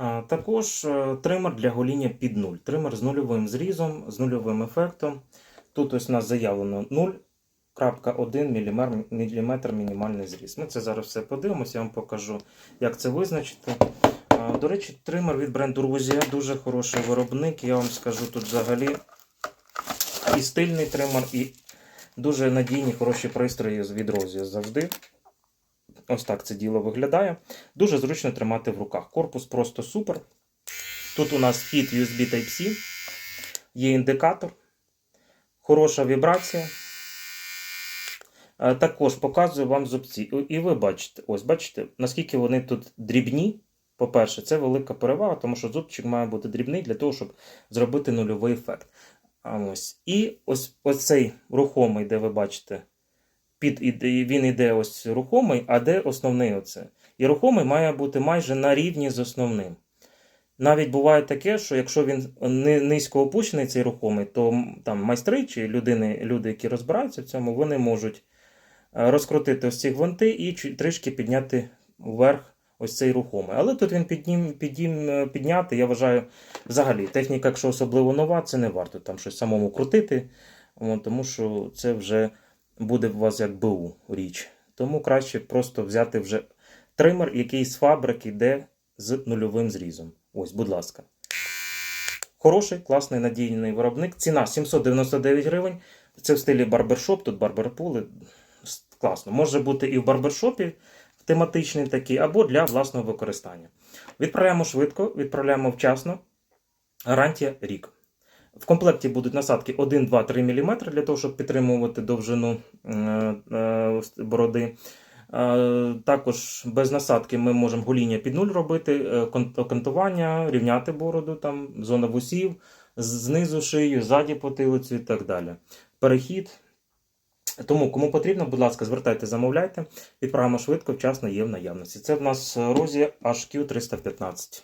А, Також е, тример для гоління під нуль. Тример з нульовим зрізом, з нульовим ефектом. Тут ось у нас заявлено 0,1 мм мінімальний зріз. Ми це зараз все подивимося, я вам покажу, як це визначити. До речі, тример від бренду Ruzia дуже хороший виробник. Я вам скажу тут взагалі і стильний тример, і дуже надійні, хороші пристрої від Ruzia завжди. Ось так це діло виглядає. Дуже зручно тримати в руках. Корпус просто супер. Тут у нас вхід USB Type-C, є індикатор, хороша вібрація. Е, Також показую вам зубці. І ви бачите, ось бачите, наскільки вони тут дрібні. По-перше, це велика перевага, тому що зубчик має бути дрібний для того, щоб зробити нульовий ефект. Ось. І ось, ось цей рухомий, де ви бачите, під він іде ось рухомий, а де основний оце. І рухомий має бути майже на рівні з основним. Навіть буває таке, що якщо він низько опущений, цей рухомий, то там майстри чи людини, люди, які розбираються в цьому, вони можуть е, розкрутити ось ці гвинти і трішки підняти вверх ось цей рухомий. Але тут він піднім, піднім, е, підняти, я вважаю, взагалі, техніка, якщо особливо нова, це не варто там щось самому крутити, тому що це вже буде у вас як БУ річ. Тому краще просто взяти вже тример, який з фабрики йде з нульовим зрізом. Ось, будь ласка. Хороший, класний, надійний виробник. Ціна 799 гривень. Це в стилі барбершоп, тут барберпули. Класно. Може бути і в барбершопі тематичний такий, або для власного використання. Відправляємо швидко, відправляємо вчасно. Гарантія рік. В комплекті будуть насадки 1, 2, 3 мм для того, щоб підтримувати довжину е, е, бороди. Е, Також без насадки ми можемо гоління під нуль робити, кантування, рівняти бороду, там, зона вусів, знизу шию, ззаді потилицю і так далі. Перехід. Тому, кому потрібно, будь ласка, звертайте, замовляйте. Відправимо швидко, вчасно є в наявності. Це в нас Розія HQ315.